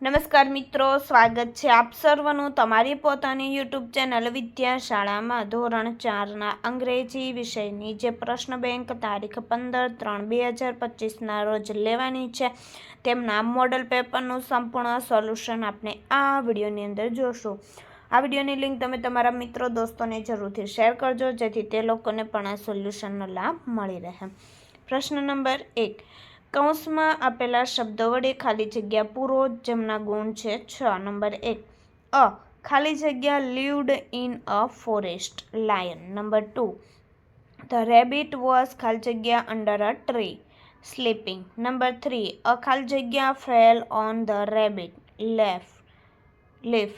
નમસ્કાર મિત્રો, સ્વાગત છે આપ સર્વનું તમારી પોતાની યુટ્યુબ ચેનલ વિદ્યાશાળામાં ધોરણ ચારના અંગ્રેજી વિષયની જે પ્રશ્ન બેંક તારીખ પંદર ત્રણ બે હજાર પચીસના રોજ લેવાની છે, તેમના મોડલ પેપરનું સંપૂર્ણ સોલ્યુશન આપણે આ વિડીયોની અંદર જોશું. આ વિડીયોની લિંક તમે તમારા મિત્રો દોસ્તોને જરૂરથી શેર કરજો, જેથી તે લોકોને પણ આ સોલ્યુશનનો લાભ મળી રહે. પ્રશ્ન નંબર એક કૌંસમાં આપેલા શબ્દો વડે ખાલી જગ્યા પૂરો જેમના ગુણ છે છ. નંબર એક, અ, ખાલી જગ્યા lived in a forest lion. Number two, the rabbit was ખાલી જગ્યા under a tree sleeping. Number three, a ખાલી જગ્યા fell on the rabbit left leaf.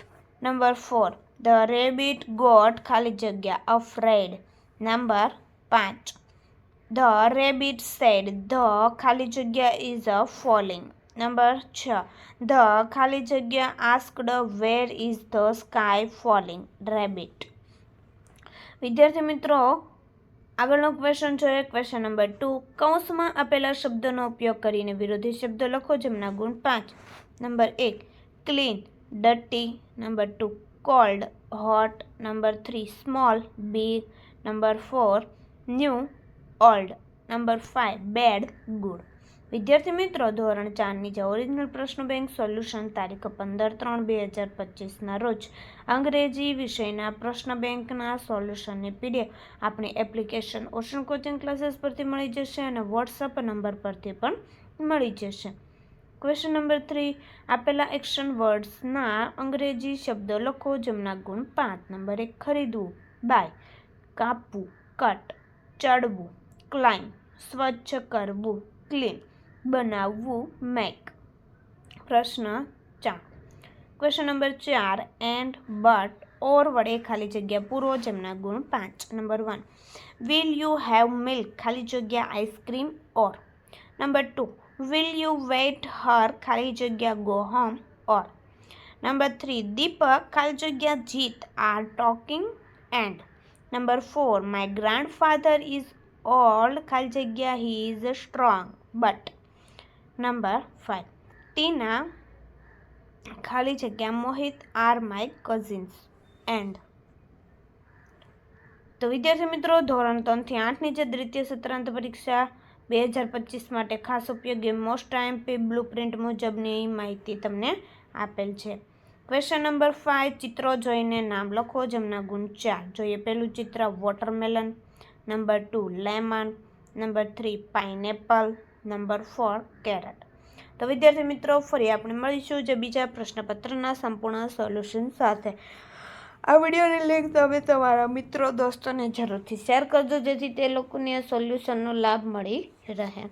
Number four, the rabbit got ખાલી જગ્યા અફ્રેડ. નંબર પાંચ the rabbit said the ખાલી જગ્યા is a falling number છ ધ ખાલી જગ્યા asked where is the sky falling rabbit વિદ્યાર્થી મિત્રો, આગળનો ક્વેશ્ચન જોઈએ ક્વેશ્ચન નંબર ટુ કૌંસમાં આપેલા શબ્દોનો ઉપયોગ કરીને વિરોધી શબ્દો લખો જેમના ગુણ પાંચ. નંબર એક. Clean ડટી number two cold hot number three small big number four new old, number five bad, good. વિદ્યાર્થી મિત્રો, ધોરણ ચારની જે ઓરિજિનલ પ્રશ્ન બેંક સોલ્યુશન તારીખ પંદર ત્રણ બે હજાર પચીસના રોજ અંગ્રેજી વિષયના પ્રશ્ન બેંકના સોલ્યુશનની પીડીએફ આપણી એપ્લિકેશન ઓશન કોચિંગ ક્લાસીસ પરથી મળી જશે અને વોટ્સઅપ નંબર પરથી પણ મળી જશે. ક્વેશ્ચન નંબર થ્રી આપેલા એક્શન વર્ડ્સના અંગ્રેજી શબ્દો લખો જેમના ગુણ પાંચ. નંબર એક, ખરીદવું. બાય. કાપવું. કટ. ચડવું. ક્લાઇમ સ્વચ્છ કરવું. ક્લીન બનાવવું. મેક પ્રશ્ન ચાર. ક્વેશ્ચન નંબર ચાર એન્ડ બટ ઓર વડે ખાલી જગ્યા પૂરો જેમના ગુણ પાંચ. Number one will you have milk ખાલી જગ્યા ice cream or number two will you wait her ખાલી જગ્યા go home or number three Deepak? ખાલી જગ્યા Jeet. Are talking and number four my grandfather is old ખાલી જગ્યા he is strong. But number five Tina ખાલી જગ્યા Mohit are my cousins. And તો વિદ્યાર્થી મિત્રો, ધોરણ ત્રણથી આઠની જે દ્વિતીય સત્રાંત પરીક્ષા બે હજાર પચીસ માટે ખાસ ઉપયોગી મોસ્ટ આઈએમપી બ્લુ પ્રિન્ટ મુજબની માહિતી તમને આપેલ છે. ક્વેશ્ચન નંબર ફાઇવ ચિત્રો જોઈને નામ લખો, જેમના ગુણ ચાર. જોઈએ પહેલું ચિત્ર watermelon number two lemon number three pineapple number four carrot તો વિદ્યાર્થી મિત્રો, ફરી આપણે મળીશું જે બીજા પ્રશ્નપત્રના સંપૂર્ણ સોલ્યુશન સાથે. આ વિડીયોની લિંક તમે તમારા મિત્રો, દોસ્તોને જરૂરથી શેર કરજો, જેથી તે લોકોને સોલ્યુશનનો લાભ મળી રહે.